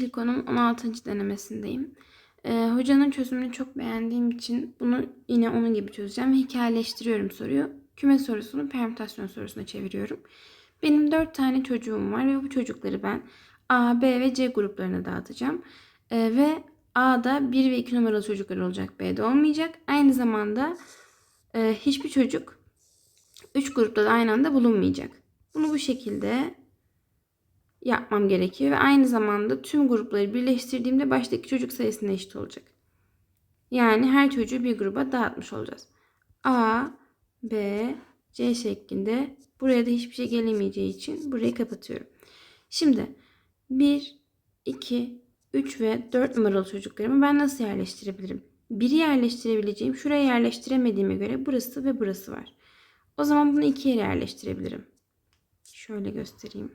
İlk onun 16. denemesindeyim. Ee, hocanın çözümünü çok beğendiğim için bunu yine onun gibi çözeceğim. Hikayeleştiriyorum soruyu. Küme sorusunu permütasyon sorusuna çeviriyorum. Benim 4 tane çocuğum var ve bu çocukları ben A, B ve C gruplarına dağıtacağım. Ee, ve A'da 1 ve 2 numaralı çocuklar olacak. B'de olmayacak. Aynı zamanda e, hiçbir çocuk 3 grupta da aynı anda bulunmayacak. Bunu bu şekilde yapmam gerekiyor ve aynı zamanda tüm grupları birleştirdiğimde baştaki çocuk sayısına eşit olacak. Yani her çocuğu bir gruba dağıtmış olacağız. A, B, C şeklinde buraya da hiçbir şey gelemeyeceği için burayı kapatıyorum. Şimdi 1, 2, 3 ve 4 numaralı çocuklarımı ben nasıl yerleştirebilirim? Biri yerleştirebileceğim, şuraya yerleştiremediğime göre burası ve burası var. O zaman bunu iki yere yerleştirebilirim. Şöyle göstereyim.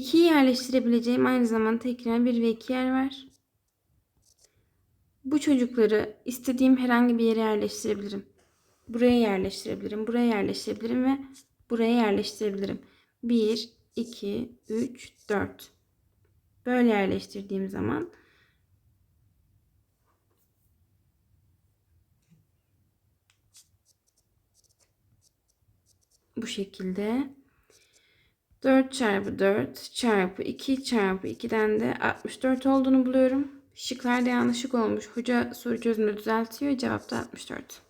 2'yi yerleştirebileceğim aynı zamanda tekrar 1 ve 2 yer var. Bu çocukları istediğim herhangi bir yere yerleştirebilirim. Buraya yerleştirebilirim, buraya yerleştirebilirim ve buraya yerleştirebilirim. 1, 2, 3, 4. Böyle yerleştirdiğim zaman bu şekilde 4 çarpı 4 çarpı 2 çarpı 2'den de 64 olduğunu buluyorum. Şıklarda yanlışlık olmuş. Hoca soru çözümünü düzeltiyor. Cevap da 64.